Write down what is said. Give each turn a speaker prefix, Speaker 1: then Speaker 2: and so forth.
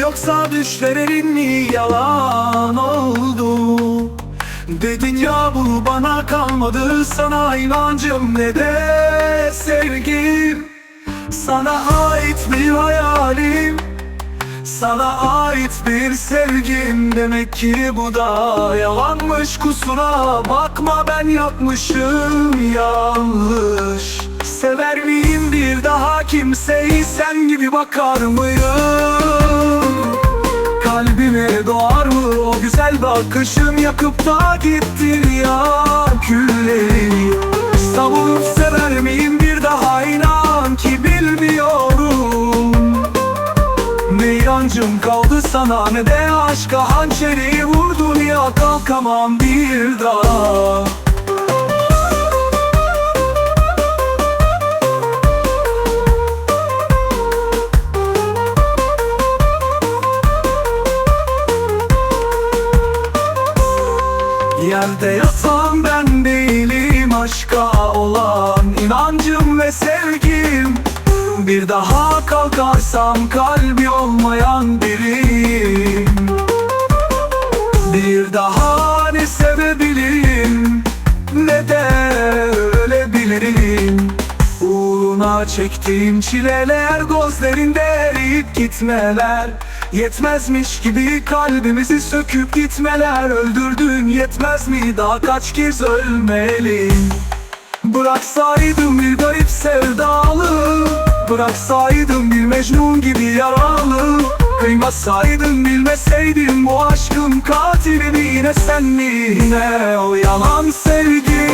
Speaker 1: Yoksa düşlerin mi yalan oldu? Dedin ya bu bana kalmadı Sana inancım ne de sevgim? Sana ait bir hayalim sana ait bir sevgim. Demek ki bu da yalanmış kusura bakma ben yapmışım yanlış. Sever miyim bir daha kimseyi gibi bakar mıyım? Kalbime doğar mı? O güzel bakışın yakıp da gittin ya. Külleri Savunup sever miyim? Bir daha inan ki bilmiyorum. Ne inancım kaldı sana ne de aşka hançeri vurdun ya. Kalkamam bir daha Yerde yatan ben değilim aşka olan inancım ve sevgim. Bir daha kalkarsam kalbi olmayan biriyim çektiğim çileler gözlerinde eriyip gitmeler. Yetmezmiş gibi kalbimizi söküp gitmeler. Öldürdün yetmez mi? Daha kaç kez ölmeli Bıraksaydım bir garip sevdalı. Bıraksaydım bir Mecnun gibi yaralı. Kıymasaydım bilmeseydim bu aşkın katilini. Yine sen mi? Yine o yalan sevgi